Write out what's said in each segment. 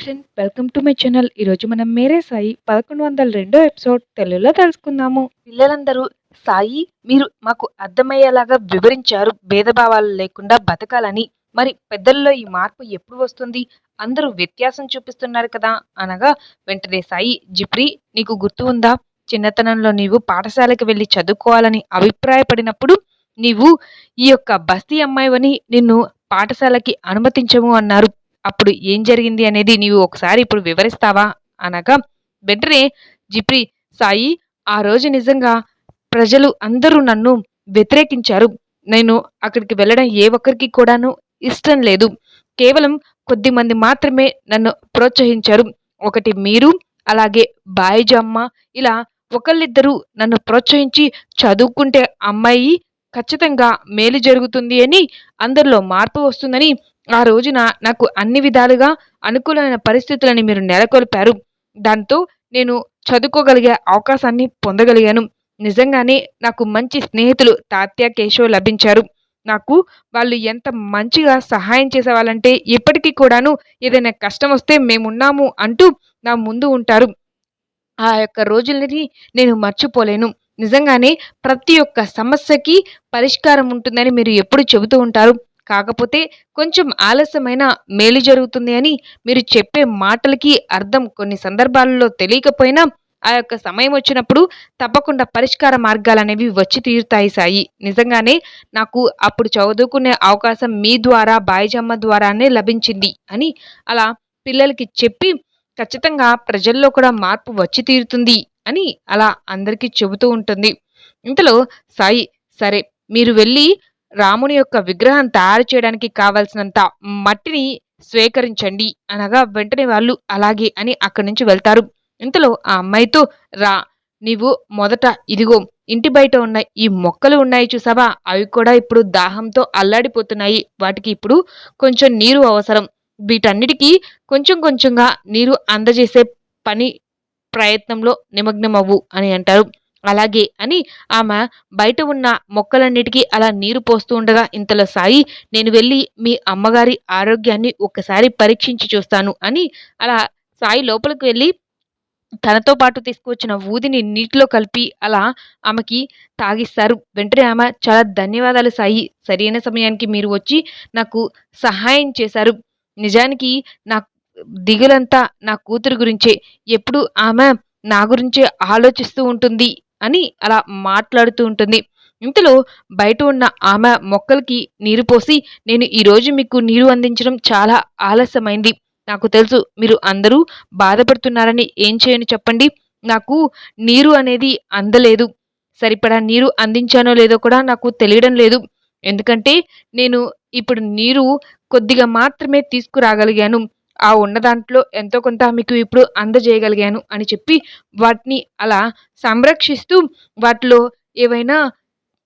Friend welcome to my channel. ఈరోజు మనం మేరే సాయి పదకొండు వందల రెండో ఎపిసోడ్ తెలుగులో తెలుసుకుందాము. పిల్లలందరూ సాయి మీరు మాకు అర్థమయ్యేలాగా వివరించారు. భేదభావాలు లేకుండా బతకాలని. మరి పెద్దల్లో ఈ మార్పు ఎప్పుడు వస్తుంది? అందరూ వ్యత్యాసం చూపిస్తున్నారు కదా? అనగా వెంటనే సాయి జిప్రి నీకు గుర్తు ఉందా? చిన్నతనంలో నీవు పాఠశాలకు వెళ్ళి చదువుకోవాలని అభిప్రాయపడినప్పుడు నీవు ఈ యొక్క బస్తీ అమ్మాయివని నిన్ను పాఠశాలకి అనుమతించము అన్నారు. అప్పుడు ఏం జరిగింది అనేది నీవు ఒకసారి ఇప్పుడు వివరిస్తావా? అనగా వెంటనే జిప్రి సాయి ఆ రోజు నిజంగా ప్రజలు అందరూ నన్ను వ్యతిరేకించారు. నేను అక్కడికి వెళ్ళడం ఏ ఒక్కరికి కూడాను ఇష్టం లేదు. కేవలం కొద్ది మంది మాత్రమే నన్ను ప్రోత్సహించారు. ఒకటి మీరు అలాగే బాయిజమ్మ ఇలా ఒకళ్ళిద్దరూ నన్ను ప్రోత్సహించి చదువుకుంటే అమ్మాయి ఖచ్చితంగా మేలు జరుగుతుంది అని అందరిలో మార్పు వస్తుందని ఆ రోజున నాకు అన్ని విధాలుగా అనుకూలమైన పరిస్థితులని మీరు నెలకొల్పారు. దాంతో నేను చదువుకోగలిగే అవకాశాన్ని పొందగలిగాను. నిజంగానే నాకు మంచి స్నేహితులు తాత్య కేశవ్ లభించారు. నాకు వాళ్ళు ఎంత మంచిగా సహాయం చేసేవాళ్ళంటే ఇప్పటికీ కూడాను ఏదైనా కష్టం వస్తే మేమున్నాము అంటూ నా ముందు ఉంటారు. ఆ యొక్క రోజులని నేను మర్చిపోలేను. నిజంగానే ప్రతి ఒక్క సమస్యకి పరిష్కారం ఉంటుందని మీరు ఎప్పుడు చెబుతూ ఉంటారు. కాకపోతే కొంచెం ఆలస్యమైన మేలు జరుగుతుంది అని మీరు చెప్పే మాటలకి అర్థం కొన్ని సందర్భాలలో తెలియకపోయినా ఆ యొక్క సమయం వచ్చినప్పుడు తప్పకుండా పరిష్కార మార్గాలు అనేవి వచ్చి తీరుతాయి సాయి. నిజంగానే నాకు అప్పుడు చదువుకునే అవకాశం మీ ద్వారా బాయిజమ్మ ద్వారానే లభించింది అని అలా పిల్లలకి చెప్పి ఖచ్చితంగా ప్రజల్లో కూడా మార్పు వచ్చి తీరుతుంది అని అలా అందరికీ చెబుతూ ఉంటుంది. ఇంతలో సాయి సరే మీరు వెళ్ళి రాముని యొక్క విగ్రహం తయారు చేయడానికి కావలసినంత మట్టిని స్వీకరించండి అనగా వెంటనే వాళ్ళు అలాగే అని అక్కడి నుంచి వెళ్తారు. ఇంతలో ఆ అమ్మాయితో రా నీవు మొదట ఇదిగో ఇంటి బయట ఉన్న ఈ మొక్కలు ఉన్నాయి చూసావా? అవి కూడా ఇప్పుడు దాహంతో అల్లాడిపోతున్నాయి. వాటికి ఇప్పుడు కొంచెం నీరు అవసరం. వీటన్నిటికీ కొంచెం కొంచెంగా నీరు అందజేసే పని ప్రయత్నంలో నిమగ్నమవ్వు అని అంటారు. అలాగే అని ఆమె బయట ఉన్న మొక్కలన్నిటికీ అలా నీరు పోస్తూ ఉండగా ఇంతలో సాయి నేను వెళ్ళి మీ అమ్మగారి ఆరోగ్యాన్ని ఒక్కసారి పరీక్షించి చూస్తాను అని అలా సాయి లోపలికి వెళ్ళి తనతో పాటు తీసుకువచ్చిన ఊదిని నీటిలో కలిపి అలా ఆమెకి తాగిస్తారు. వెంటనే ఆమె చాలా ధన్యవాదాలు సాయి. సరైన సమయానికి మీరు వచ్చి నాకు సహాయం చేశారు. నిజానికి నా దిగులంతా నా కూతురు గురించే. ఎప్పుడు ఆమె నా గురించే ఆలోచిస్తూ ఉంటుంది. అని అలా మాట్లాడుతూ ఉంటుంది. ఇంతలో బయట ఉన్న ఆమె మొక్కలకి నీరు పోసి నేను ఈరోజు మీకు నీరు అందించడం చాలా ఆలస్యమైంది. నాకు తెలుసు మీరు అందరూ బాధపడుతున్నారని ఏం చేయను చెప్పండి. నాకు నీరు అనేది అందలేదు. సరిపడా నీరు అందించానో లేదో కూడా నాకు తెలియడం లేదు. ఎందుకంటే నేను ఇప్పుడు నీరు కొద్దిగా మాత్రమే తీసుకురాగలిగాను. ఆ ఉన్న దాంట్లో ఎంతో కొంత మీకు ఇప్పుడు అందజేయగలిగాను అని చెప్పి వాటిని అలా సంరక్షిస్తూ వాటిలో ఏవైనా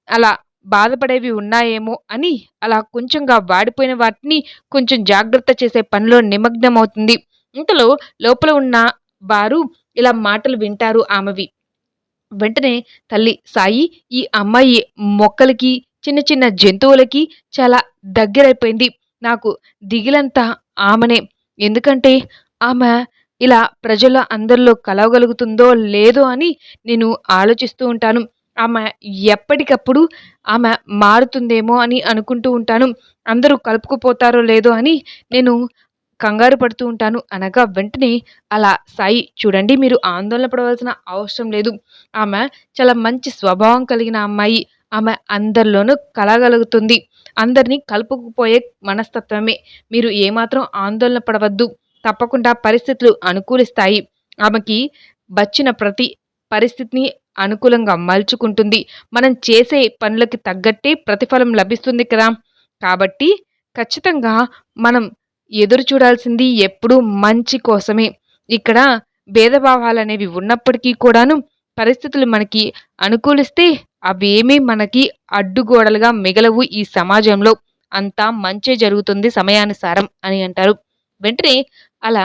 అలా బాధపడేవి ఉన్నాయేమో అని అలా కొంచెంగా వాడిపోయిన వాటిని కొంచెం జాగ్రత్త చేసే పనిలో నిమగ్నమవుతుంది. ఇంతలో లోపల ఉన్న వారు ఇలా మాటలు వింటారు ఆమెవి. వెంటనే తల్లి సాయి ఈ అమ్మాయి మొక్కలకి చిన్న చిన్న జంతువులకి చాలా దగ్గరైపోయింది. నాకు దిగిలంతా ఆమెనే. ఎందుకంటే ఆమె ఇలా ప్రజల అందరిలో కలవగలుగుతుందో లేదో అని నేను ఆలోచిస్తూ ఉంటాను. ఆమె ఎప్పటికప్పుడు ఆమె మారుతుందేమో అని అనుకుంటూ ఉంటాను. అందరూ కలుపుకుపోతారో లేదో అని నేను కంగారు పడుతూ ఉంటాను. అనగా వెంటనే అలా సాయి చూడండి మీరు ఆందోళన పడవలసిన అవసరం లేదు. ఆమె చాలా మంచి స్వభావం కలిగిన అమ్మాయి. ఆమె అందరిలోనూ కలగలుగుతుంది. అందరినీ కలుపుకుపోయే మనస్తత్వమే. మీరు ఏమాత్రం ఆందోళన పడవద్దు. తప్పకుండా పరిస్థితులు అనుకూలిస్తాయి. ఆమెకి వచ్చిన ప్రతి పరిస్థితిని అనుకూలంగా మలుచుకుంటుంది. మనం చేసే పనులకి తగ్గట్టే ప్రతిఫలం లభిస్తుంది కదా. కాబట్టి ఖచ్చితంగా మనం ఎదురు చూడాల్సింది ఎప్పుడూ మంచి కోసమే. ఇక్కడ భేదభావాలు అనేవి ఉన్నప్పటికీ కూడాను పరిస్థితులు మనకి అనుకూలిస్తే అవేమీ మనకి అడ్డుగోడలుగా మిగలవు ఈ సమాజంలో. అంతా మంచే జరుగుతుంది సమయానుసారం అని అంటారు. వెంటనే అలా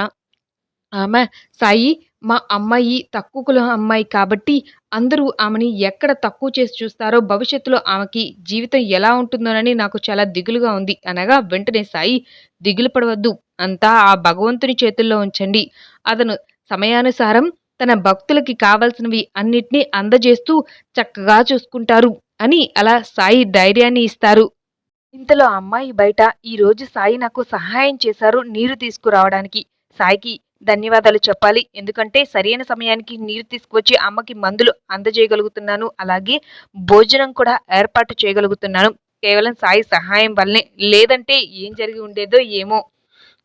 ఆమె సాయి మా అమ్మాయి తక్కువ కులం అమ్మాయి కాబట్టి అందరూ ఆమెని ఎక్కడ తక్కువ చేసి చూస్తారో భవిష్యత్తులో ఆమెకి జీవితం ఎలా ఉంటుందోనని నాకు చాలా దిగులుగా ఉంది. అనగా వెంటనే సాయి దిగులు పడవద్దు. అంతా ఆ భగవంతుని చేతుల్లో ఉంచండి. అతను సమయానుసారం తన భక్తులకి కావలసినవి అన్నిటినీ అందజేస్తూ చక్కగా చూసుకుంటారు అని అలా సాయి ధైర్యాన్ని ఇస్తారు. ఇంతలో అమ్మాయి బయట ఈరోజు సాయి నాకు సహాయం చేశారు నీరు తీసుకురావడానికి. సాయికి ధన్యవాదాలు చెప్పాలి. ఎందుకంటే సరైన సమయానికి నీరు తీసుకువచ్చి అమ్మకి మందులు అందజేయగలుగుతున్నాను. అలాగే భోజనం కూడా ఏర్పాటు చేయగలుగుతున్నాను. కేవలం సాయి సహాయం వల్లనే. లేదంటే ఏం జరిగి ఉండేదో ఏమో.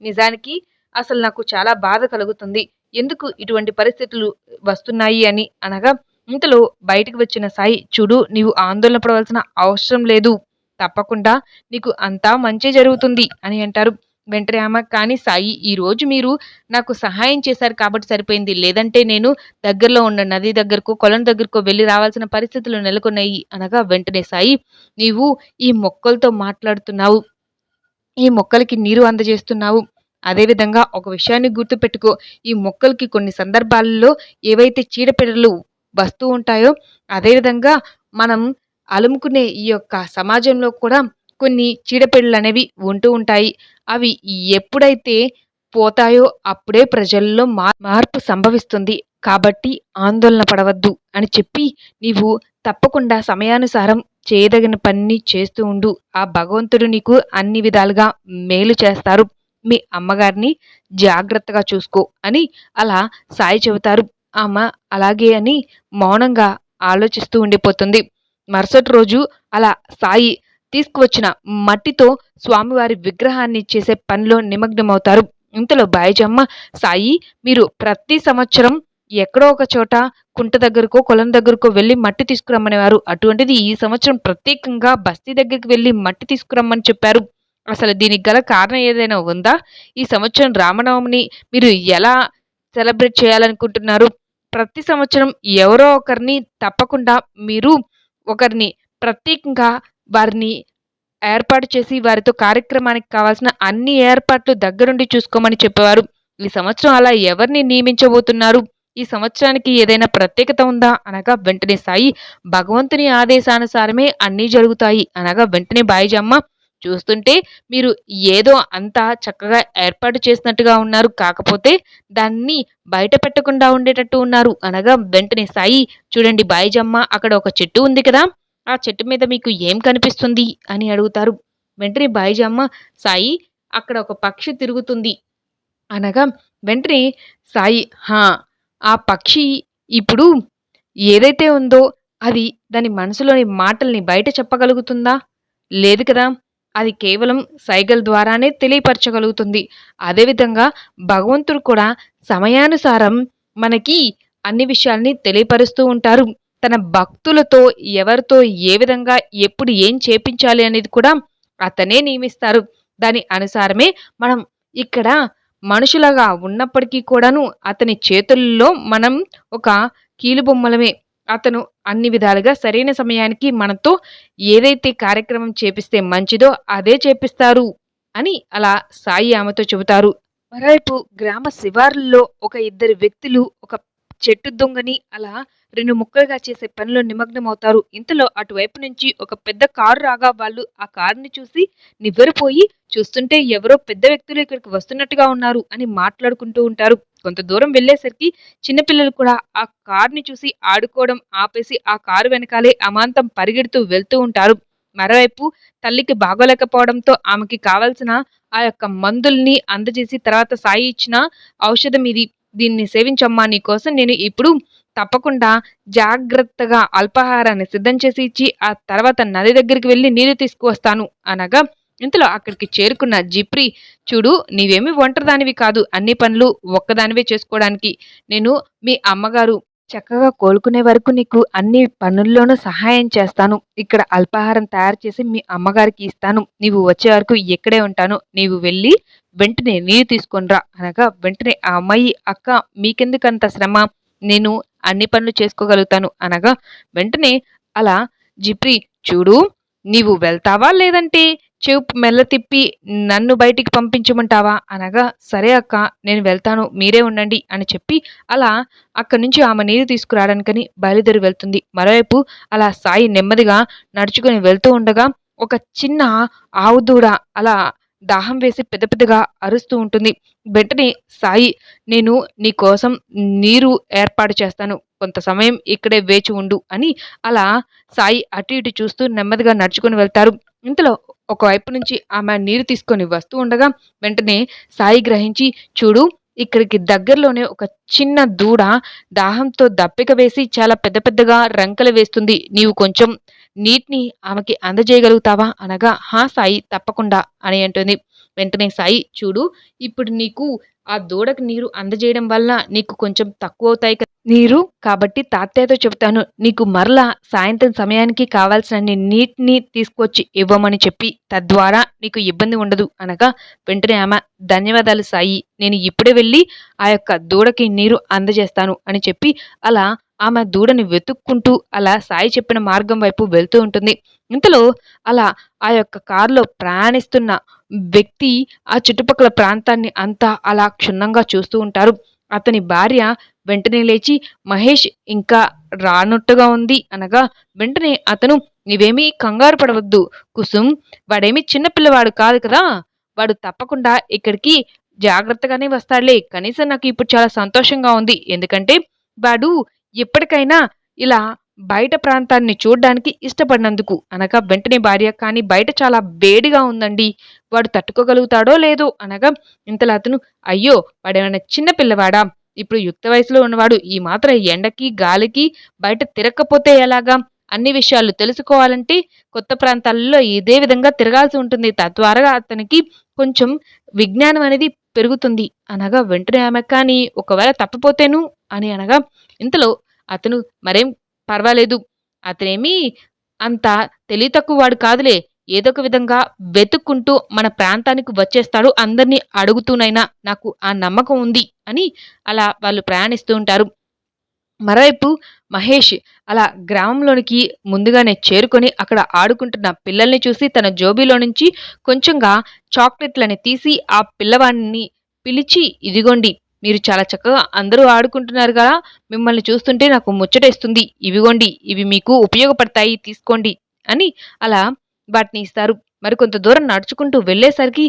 నిజానికి అసలు నాకు చాలా బాధ కలుగుతుంది. ఎందుకు ఇటువంటి పరిస్థితులు వస్తున్నాయి అని అనగా ఇంతలో బయటకు వచ్చిన సాయి చూడు నీవు ఆందోళన పడవలసిన అవసరం లేదు. తప్పకుండా నీకు అంతా మంచి జరుగుతుంది అని అంటారు. వెంటనే ఆమె కానీ సాయి ఈ రోజు మీరు నాకు సహాయం చేశారు కాబట్టి సరిపోయింది. లేదంటే నేను దగ్గరలో ఉన్న నది దగ్గరకు కొలం దగ్గరకు వెళ్ళి రావాల్సిన పరిస్థితులు నెలకొన్నాయి. అనగా వెంటనే సాయి నీవు ఈ మొక్కలతో మాట్లాడుతున్నావు. ఈ మొక్కలకి నీరు అందజేస్తున్నావు. అదేవిధంగా ఒక విషయాన్ని గుర్తుపెట్టుకో. ఈ మొక్కలకి కొన్ని సందర్భాలలో ఏవైతే చీడపీడలు వస్తూ ఉంటాయో అదేవిధంగా మనం అలుముకునే ఈ యొక్క సమాజంలో కూడా కొన్ని చీడపీడలు అనేవి ఉంటూ ఉంటాయి. అవి ఎప్పుడైతే పోతాయో అప్పుడే ప్రజల్లో మార్పు సంభవిస్తుంది. కాబట్టి ఆందోళన పడవద్దు అని చెప్పి నీవు తప్పకుండా సమయానుసారం చేయదగిన పని చేస్తూ ఉండు. ఆ భగవంతుడు నీకు అన్ని విధాలుగా మేలు చేస్తారు. మీ అమ్మగారిని జాగ్రత్తగా చూసుకో అని అలా సాయి చెబుతారు. ఆమె అలాగే అని మౌనంగా ఆలోచిస్తూ ఉండిపోతుంది. మరుసటి రోజు అలా సాయి తీసుకువచ్చిన మట్టితో స్వామివారి విగ్రహాన్ని చేసే పనిలో నిమగ్నమవుతారు. ఇంతలో బాయజమ్మ సాయి మీరు ప్రతి సంవత్సరం ఎక్కడో ఒక చోట కుంట దగ్గరకో కొలం దగ్గరకో వెళ్ళి మట్టి తీసుకురమ్మనేవారు. అటువంటిది ఈ సంవత్సరం ప్రత్యేకంగా బస్తీ దగ్గరికి వెళ్ళి మట్టి తీసుకురమ్మని చెప్పారు. అసలు దీనికి గల కారణం ఏదైనా ఉందా? ఈ సంవత్సరం రామనవమిని మీరు ఎలా సెలబ్రేట్ చేయాలనుకుంటున్నారు? ప్రతి సంవత్సరం ఎవరో ఒకరిని తప్పకుండా మీరు ఒకరిని ప్రత్యేకంగా వారిని ఏర్పాటు చేసి వారితో కార్యక్రమానికి కావాల్సిన అన్ని ఏర్పాట్లు దగ్గరుండి చూసుకోమని చెప్పేవారు. ఈ సంవత్సరం అలా ఎవరిని నియమించబోతున్నారు? ఈ సంవత్సరానికి ఏదైనా ప్రత్యేకత ఉందా? అనగా వెంటనే సాయి భగవంతుని ఆదేశానుసారమే అన్నీ జరుగుతాయి. అనగా వెంటనే బాయిజమ్మ చూస్తుంటే మీరు ఏదో అంతా చక్కగా ఏర్పాటు చేసినట్టుగా ఉన్నారు. కాకపోతే దాన్ని బయట పెట్టకుండా ఉండేటట్టు ఉన్నారు. అనగా వెంటనే సాయి చూడండి బాయిజమ్మ అక్కడ ఒక చెట్టు ఉంది కదా ఆ చెట్టు మీద మీకు ఏం కనిపిస్తుంది? అని అడుగుతారు. వెంటనే బాయిజమ్మ సాయి అక్కడ ఒక పక్షి తిరుగుతుంది. అనగా వెంటనే సాయి హా ఆ పక్షి ఇప్పుడు ఏదైతే ఉందో అది దాని మనసులోని మాటల్ని బయట చెప్పగలుగుతుందా? లేదు కదా అది కేవలం సైగల్ ద్వారానే తెలియపరచగలుగుతుంది. అదేవిధంగా భగవంతుడు కూడా సమయానుసారం మనకి అన్ని విషయాల్ని తెలియపరుస్తూ ఉంటారు. తన భక్తులతో ఎవరితో ఏ విధంగా ఎప్పుడు ఏం చేపించాలి అనేది కూడా అతనే నియమిస్తారు. దాని అనుసారమే మనం ఇక్కడ మనుషులగా ఉన్నప్పటికీ కూడాను అతని చేతుల్లో మనం ఒక కీలుబొమ్మలమే అతను అన్ని విధాలుగా సరైన సమయానికి మనతో ఏదైతే కార్యక్రమం చేపిస్తే మంచిదో అదే చేపిస్తారు అని అలా సాయి ఆమెతో చెబుతారు. మరోవైపు గ్రామ శివారుల్లో ఒక ఇద్దరు వ్యక్తులు ఒక చెట్టు దొంగని అలా రెండు ముక్కలుగా చేసే పనిలో నిమగ్నమవుతారు. ఇంతలో అటువైపు నుంచి ఒక పెద్ద కారు రాగా వాళ్ళు ఆ కారుని చూసి నివ్వెరపోయి చూస్తుంటే ఎవరో పెద్ద వ్యక్తులు ఇక్కడికి వస్తున్నట్టుగా ఉన్నారు అని మాట్లాడుకుంటూ ఉంటారు. కొంత దూరం వెళ్ళేసరికి చిన్నపిల్లలు కూడా ఆ కార్ని చూసి ఆడుకోవడం ఆపేసి ఆ కారు వెనకాలే అమాంతం పరిగెడుతూ వెళ్తూ ఉంటారు. మరోవైపు తల్లికి బాగోలేకపోవడంతో ఆమెకి కావలసిన ఆ యొక్క మందుల్ని అందజేసి తర్వాత సాయి ఇచ్చిన ఔషధం ఇది. దీన్ని సేవించమ్మా నీకోసం నేను ఇప్పుడు తప్పకుండా జాగ్రత్తగా అల్పాహారాన్ని సిద్ధం చేసి ఇచ్చి ఆ తర్వాత నది దగ్గరికి వెళ్ళి నీరు తీసుకువస్తాను అనగా ఇంతలో అక్కడికి చేరుకున్న జిప్రి చూడు నీవేమి ఒంటరిదానివి కాదు. అన్ని పనులు ఒక్కదానివే చేసుకోవడానికి. నేను మీ అమ్మగారు చక్కగా కోలుకునే వరకు నీకు అన్ని పనుల్లోనూ సహాయం చేస్తాను. ఇక్కడ అల్పాహారం తయారు చేసి మీ అమ్మగారికి ఇస్తాను. నీవు వచ్చే వరకు ఇక్కడే ఉంటాను. నీవు వెళ్ళి వెంటనే నీరు తీసుకొనిరా అనగా వెంటనే ఆ అమ్మాయి అక్క మీకెందుకంత శ్రమ? నేను అన్ని పనులు చేసుకోగలుగుతాను. అనగా వెంటనే అలా జిప్రి చూడు నీవు వెళ్తావా లేదంటే చెవు మెల్ల తిప్పి నన్ను బయటికి పంపించమంటావా? అనగా సరే అక్క నేను వెళ్తాను మీరే ఉండండి అని చెప్పి అలా అక్కడి నుంచి ఆమె నీరు తీసుకురావడానికని బయలుదేరి వెళ్తుంది. మరోవైపు అలా సాయి నెమ్మదిగా నడుచుకుని వెళ్తూ ఉండగా ఒక చిన్న ఆవు దూడ అలా దాహం వేసి పెద్ద పెద్దగా అరుస్తూ ఉంటుంది. వెంటనే సాయి నేను నీ కోసం నీరు ఏర్పాటు చేస్తాను. కొంత సమయం ఇక్కడే వేచి ఉండు అని అలా సాయి అటు ఇటు చూస్తూ నెమ్మదిగా నడుచుకుని వెళ్తారు. ఇంతలో ఒకవైపు నుంచి ఆమె నీరు తీసుకొని వస్తూ ఉండగా వెంటనే సాయి గ్రహించి చూడు ఇక్కడికి దగ్గరలోనే ఒక చిన్న దూడ దాహంతో దప్పిక వేసి చాలా పెద్ద పెద్దగా రంకలు వేస్తుంది. నీవు కొంచెం నీటిని ఆమెకి అందజేయగలుగుతావా? అనగా హా సాయి తప్పకుండా అని అంటుంది. వెంటనే సాయి చూడు ఇప్పుడు నీకు ఆ దూడకు నీరు అందజేయడం వల్ల నీకు కొంచెం తక్కువ అవుతాయి నీరు కాబట్టి తాతయ్యతో చెప్తాను నీకు మరలా సాయంత్రం సమయానికి కావాల్సిన నీటిని తీసుకొచ్చి ఇవ్వమని చెప్పి తద్వారా నీకు ఇబ్బంది ఉండదు అనగా వెంటనే ఆమె ధన్యవాదాలు సాయి నేను ఇప్పుడే వెళ్ళి ఆ యొక్క దూడకి నీరు అందజేస్తాను అని చెప్పి అలా ఆమె దూడని వెతుక్కుంటూ అలా సాయి చెప్పిన మార్గం వైపు వెళ్తూ ఉంటుంది. ఇంతలో అలా ఆ యొక్క కారులో ప్రయాణిస్తున్న వ్యక్తి ఆ చుట్టుపక్కల ప్రాంతాన్ని అంతా అలా క్షుణ్ణంగా చూస్తూ ఉంటారు. అతని భార్య వెంటనే లేచి మహేష్ ఇంకా రానట్టుగా ఉంది అనగా వెంటనే అతను నీవేమీ కంగారు పడవద్దు. కుసుమ్ వాడేమీ చిన్నపిల్లవాడు కాదు కదా. వాడు తప్పకుండా ఇక్కడికి జాగ్రత్తగానే వస్తాడులే. కనీసం నాకు ఇప్పుడు చాలా సంతోషంగా ఉంది. ఎందుకంటే వాడు ఎప్పటికైనా ఇలా బయట ప్రాంతాన్ని చూడడానికి ఇష్టపడినందుకు అనగా వెంటనే భార్య కానీ బయట చాలా వేడిగా ఉందండి. వాడు తట్టుకోగలుగుతాడో లేదో అనగా ఇంతలో అతను అయ్యో వాడేమైనా చిన్న పిల్లవాడా? ఇప్పుడు యుక్త వయసులో ఉన్నవాడు ఈ మాత్రం ఎండకి గాలికి బయట తిరగకపోతే ఎలాగా? అన్ని విషయాలు తెలుసుకోవాలంటే కొత్త ప్రాంతాల్లో ఇదే విధంగా తిరగాల్సి ఉంటుంది. తద్వారా అతనికి కొంచెం విజ్ఞానం అనేది పెరుగుతుంది. అనగా వెంటనే ఆమె కానీ ఒకవేళ తప్పిపోతేను? అని అనగా ఇంతలో అతను మరేం పర్వాలేదు. అతనేమీ అంత తెలివి తక్కువ వాడు కాదులే. ఏదో ఒక విధంగా వెతుక్కుంటూ మన ప్రాంతానికి వచ్చేస్తాడు. అందరినీ అడుగుతూనైనా నాకు ఆ నమ్మకం ఉంది అని అలా వాళ్ళు ప్రయాణిస్తూ ఉంటారు. మరోవైపు మహేష్ అలా గ్రామంలోనికి ముందుగానే చేరుకొని అక్కడ ఆడుకుంటున్న పిల్లల్ని చూసి తన జోబీలో నుంచి కొంచెంగా చాక్లెట్లని తీసి ఆ పిల్లవాడిని పిలిచి ఇదిగోండి మీరు చాలా చక్కగా అందరూ ఆడుకుంటున్నారు కదా మిమ్మల్ని చూస్తుంటే నాకు ముచ్చటేస్తుంది. ఇవిగోండి ఇవి మీకు ఉపయోగపడతాయి తీసుకోండి అని అలా వాటిని ఇస్తారు. మరికొంత దూరం నడుచుకుంటూ వెళ్ళేసరికి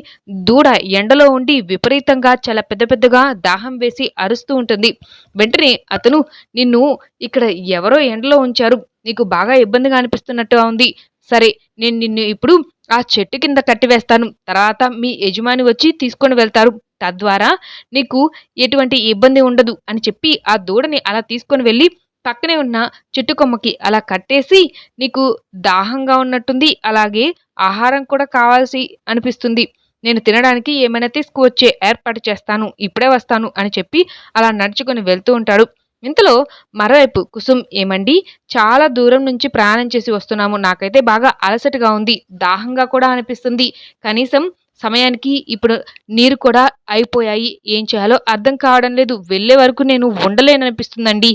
దూడ ఎండలో ఉండి విపరీతంగా చాలా పెద్ద పెద్దగా దాహం వేసి అరుస్తూ ఉంటుంది. వెంటనే అతను నిన్ను ఇక్కడ ఎవరో ఎండలో ఉంచారు. నీకు బాగా ఇబ్బందిగా అనిపిస్తున్నట్టుగా ఉంది. సరే నేను నిన్ను ఇప్పుడు ఆ చెట్టు కింద కట్టివేస్తాను. తర్వాత మీ యజమాని వచ్చి తీసుకొని వెళ్తారు. తద్వారా నీకు ఎటువంటి ఇబ్బంది ఉండదు అని చెప్పి ఆ దూడని అలా తీసుకొని వెళ్ళి పక్కనే ఉన్న చెట్టు కొమ్మకి అలా కట్టేసి నీకు దాహంగా ఉన్నట్టుంది అలాగే ఆహారం కూడా కావాల్సి అనిపిస్తుంది. నేను తినడానికి ఏమైనా తీసుకువచ్చే ఏర్పాటు చేస్తాను ఇప్పుడే వస్తాను అని చెప్పి అలా నడుచుకొని వెళ్తూ ఉంటాడు. ఇంతలో మరోవైపు కుసుమ్ ఏమండి చాలా దూరం నుంచి ప్రయాణం చేసి వస్తున్నాము. నాకైతే బాగా అలసటగా ఉంది దాహంగా కూడా అనిపిస్తుంది. కనీసం సమయానికి ఇప్పుడు నీరు కూడా అయిపోయాయి. ఏం చేయాలో అర్థం కావడం లేదు. వెళ్ళే వరకు నేను ఉండలేననిపిస్తుందండి.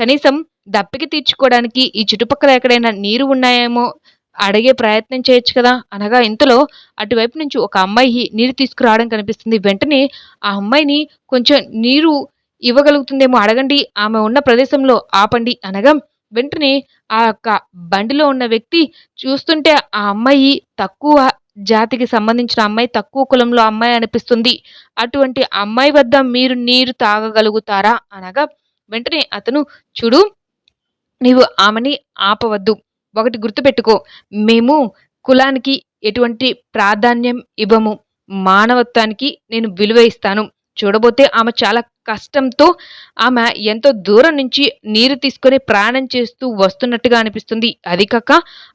కనీసం దప్పికి తీర్చుకోవడానికి ఈ చుట్టుపక్కల ఎక్కడైనా నీరు ఉన్నాయేమో అడిగే ప్రయత్నం చేయొచ్చు కదా. అనగా ఇంతలో అటువైపు నుంచి ఒక అమ్మాయి నీరు తీసుకురావడం కనిపిస్తుంది. వెంటనే ఆ అమ్మాయిని కొంచెం నీరు ఇవ్వగలుగుతుందేమో అడగండి. ఆమె ఉన్న ప్రదేశంలో ఆపండి అనగా వెంటనే ఆ యొక్క బండిలో ఉన్న వ్యక్తి చూస్తుంటే ఆ అమ్మాయి తక్కువ జాతికి సంబంధించిన అమ్మాయి తక్కువ కులంలో అమ్మాయి అనిపిస్తుంది. అటువంటి అమ్మాయి వద్ద మీరు నీరు తాగగలుగుతారా? అనగా వెంటనే అతను చూడు నీవు ఆమెని ఆపవద్దు. ఒకటి గుర్తుపెట్టుకో. మేము కులానికి ఎటువంటి ప్రాధాన్యం ఇవ్వము. మానవత్వానికి నేను విలువ ఇస్తాను. చూడబోతే ఆమె చాలా కష్టంతో ఆమె ఎంతో దూరం నుంచి నీరు తీసుకొని ప్రయాణం చేస్తూ వస్తున్నట్టుగా అనిపిస్తుంది. అది కాక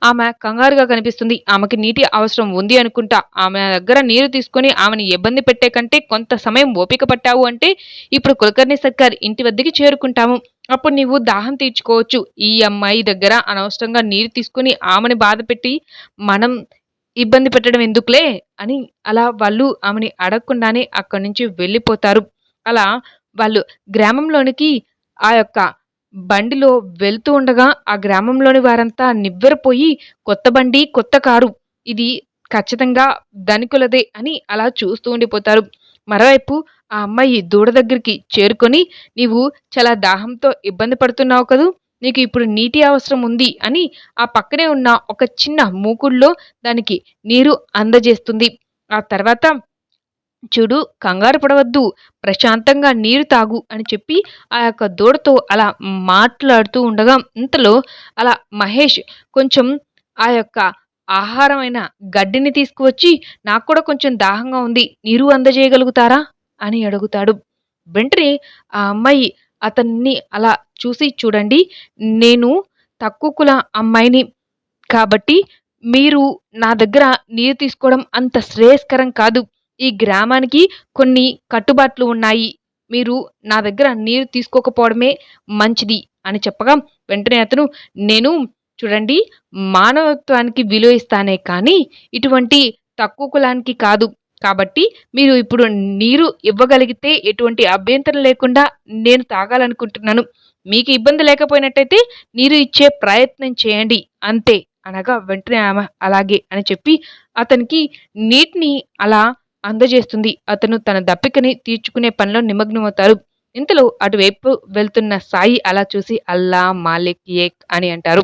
ఆమె కంగారుగా కనిపిస్తుంది. ఆమెకి నీటి అవసరం ఉంది అనుకుంటా. ఆమె దగ్గర నీరు తీసుకొని ఆమెను ఇబ్బంది పెట్టే కంటే కొంత సమయం ఓపిక పట్టావు అంటే ఇప్పుడు కులకర్ణి సర్కార్ ఇంటి వద్దకి చేరుకుంటాము. అప్పుడు నీవు దాహం తీర్చుకోవచ్చు. ఈ అమ్మాయి దగ్గర అనవసరంగా నీరు తీసుకుని ఆమెని బాధపెట్టి మనం ఇబ్బంది పెట్టడం ఎందుకులే అని అలా వాళ్ళు ఆమెని అడగకుండానే అక్కడి నుంచి వెళ్ళిపోతారు. అలా వాళ్ళు గ్రామంలోనికి ఆ యొక్క బండిలో వెళ్తూ ఉండగా ఆ గ్రామంలోని వారంతా నివ్వెరపోయి కొత్త బండి కొత్త కారు ఇది ఖచ్చితంగా ధనికులదే అని అలా చూస్తూ ఉండిపోతారు. మరోవైపు ఆ అమ్మాయి దూడ దగ్గరికి చేరుకొని నీవు చాలా దాహంతో ఇబ్బంది పడుతున్నావు కదూ నీకు ఇప్పుడు నీటి అవసరం ఉంది అని ఆ పక్కనే ఉన్న ఒక చిన్న మూకుల్లో దానికి నీరు అందజేస్తుంది. ఆ తర్వాత చూడు కంగారు పడవద్దు ప్రశాంతంగా నీరు తాగు అని చెప్పి ఆ యొక్క దూడతో అలా మాట్లాడుతూ ఉండగా ఇంతలో అలా మహేష్ కొంచెం ఆ యొక్క ఆహారమైన గడ్డిని తీసుకువచ్చి నాకు కూడా కొంచెం దాహంగా ఉంది నీరు అందజేయగలుగుతారా? అని అడుగుతాడు. వెంటనే ఆ అమ్మాయి అతన్ని అలా చూసి చూడండి నేను తక్కువ కుల అమ్మాయిని కాబట్టి మీరు నా దగ్గర నీరు తీసుకోవడం అంత శ్రేయస్కరం కాదు. ఈ గ్రామానికి కొన్ని కట్టుబాట్లు ఉన్నాయి. మీరు నా దగ్గర నీరు తీసుకోకపోవడమే మంచిది అని చెప్పగా వెంటనే అతను నేను చూడండి మానవత్వానికి విలువ ఇస్తానే కానీ ఇటువంటి తక్కువ కులానికి కాదు. కాబట్టి మీరు ఇప్పుడు నీరు ఇవ్వగలిగితే ఎటువంటి అభ్యంతరం లేకుండా నేను తాగాలనుకుంటున్నాను. మీకు ఇబ్బంది లేకపోయినట్టయితే నీరు ఇచ్చే ప్రయత్నం చేయండి. అంతే. అనగా వెంటనే ఆమె అలాగే అని చెప్పి అతనికి నీటిని అలా అందజేస్తుంది. అతను తన దప్పికని తీర్చుకునే పనిలో నిమగ్నమవుతారు. ఇంతలో అటువైపు వెళ్తున్న సాయి అలా చూసి అల్లా మాలిక్ ఏక్ అని అంటారు.